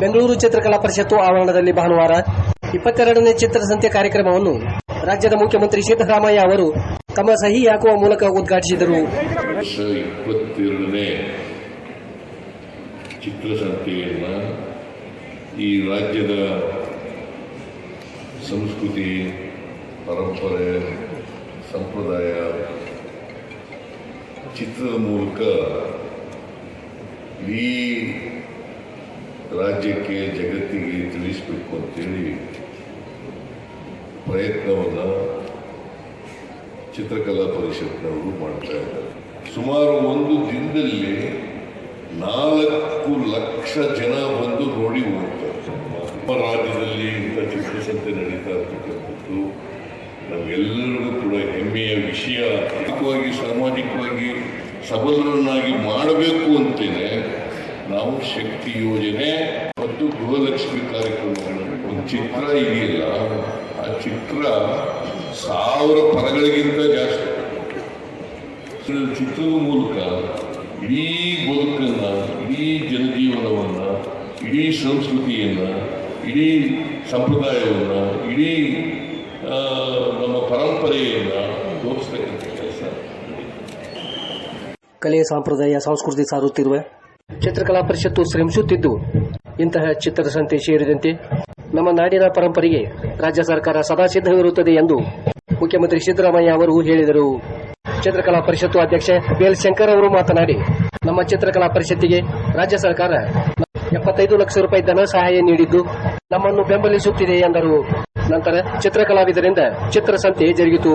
ಬೆಂಗಳೂರು ಚಿತ್ರಕಲಾ ಪರಿಷತ್ತು ಆವರಣದಲ್ಲಿ ಭಾನುವಾರ ಇಪ್ಪತ್ತೆರಡನೇ ಚಿತ್ರಸಂತೆ ಕಾರ್ಯಕ್ರಮವನ್ನು ರಾಜ್ಯದ ಮುಖ್ಯಮಂತ್ರಿ ಸಿದ್ದರಾಮಯ್ಯ ಅವರು ತಮ್ಮ ಸಹಿ ಹಾಕುವ ಮೂಲಕ ಉದ್ಘಾಟಿಸಿದರು. ಈ ರಾಜ್ಯದ ಸಂಸ್ಕೃತಿ, ಪರಂಪರೆ, ಸಂಪ್ರದಾಯ ಚಿತ್ರದ ಮೂಲಕ ಇಡೀ ರಾಜ್ಯಕ್ಕೆ, ಜಗತ್ತಿಗೆ ತಿಳಿಸಬೇಕು ಅಂತೇಳಿ ಪ್ರಯತ್ನವನ್ನು ಚಿತ್ರಕಲಾ ಪರಿಷತ್ನವರು ಮಾಡ್ತಾ ಇದ್ದಾರೆ. ಸುಮಾರು ಒಂದು ದಿನದಲ್ಲಿ ನಾಲ್ಕು ಲಕ್ಷ ಜನ ಬಂದು ನೋಡಿ ಹೋಗ್ತಾರೆ. ನಮ್ಮ ರಾಜ್ಯದಲ್ಲಿ ಇಂಥ ಚಿತ್ರಸಂತೆ ನಡೀತಾ ಇರ್ತಕ್ಕಂಥದ್ದು ನಮಗೆಲ್ಲರಿಗೂ ಕೂಡ ಹೆಮ್ಮೆಯ ವಿಷಯ. ಸಾಮಾಜಿಕವಾಗಿ ಸಬಲರನ್ನಾಗಿ ಮಾಡಬೇಕು ಅಂತೇನೆ ನಾವು ಶಕ್ತಿ ಯೋಜನೆ ಮತ್ತು ಗೃಹಲಕ್ಷ್ಮಿ ಕಾರ್ಯಕ್ರಮಗಳು ಒಂದು ಚಿತ್ರ ಇದೆಯಲ್ಲ, ಆ ಚಿತ್ರ ಸಾವಿರ ಪದಗಳಿಗಿಂತ ಜಾಸ್ತಿ. ಚಿತ್ರದ ಮೂಲಕ ಇಡೀ ಬದುಕನ್ನ, ಇಡೀ ಜನಜೀವನವನ್ನ, ಇಡೀ ಸಂಸ್ಕೃತಿಯನ್ನ, ಇಡೀ ಸಂಪ್ರದಾಯವನ್ನ, ಇಡೀ ನಮ್ಮ ಪರಂಪರೆಯನ್ನ ತೋರಿಸ್ತಕ್ಕಂಥ ಕೆಲಸ. ಕಲೆ, ಸಂಪ್ರದಾಯ, ಸಂಸ್ಕೃತಿ ಸಾರುತ್ತಿರುವ. ಚಿತ್ರಕಲಾ ಪರಿಷತ್ತು ಶ್ರಮಿಸುತ್ತಿದ್ದು, ಇಂತಹ ಚಿತ್ರಸಂತೆ ಸೇರಿದಂತೆ ನಮ್ಮ ನಾಡಿನ ಪರಂಪರೆಗೆ ರಾಜ್ಯ ಸರ್ಕಾರ ಸದಾ ಸಿದ್ಧವಿರುತ್ತದೆ ಎಂದು ಮುಖ್ಯಮಂತ್ರಿ ಸಿದ್ದರಾಮಯ್ಯ ಅವರು ಹೇಳಿದರು. ಚಿತ್ರಕಲಾ ಪರಿಷತ್ತು ಅಧ್ಯಕ್ಷ ಬಿಎಲ್ ಶಂಕರ್ ಅವರು ಮಾತನಾಡಿ, ನಮ್ಮ ಚಿತ್ರಕಲಾ ಪರಿಷತ್ತಿಗೆ ರಾಜ್ಯ ಸರ್ಕಾರ ಎಪ್ಪತ್ತೈದು ಲಕ್ಷ ರೂಪಾಯಿ ಧನ ಸಹಾಯ ನೀಡಿದ್ದು ನಮ್ಮನ್ನು ಬೆಂಬಲಿಸುತ್ತಿದೆ ಎಂದರು. ನಂತರ ಚಿತ್ರಕಲಾವಿದರಿಂದ ಚಿತ್ರಸಂತೆ ಜರುಗಿತು.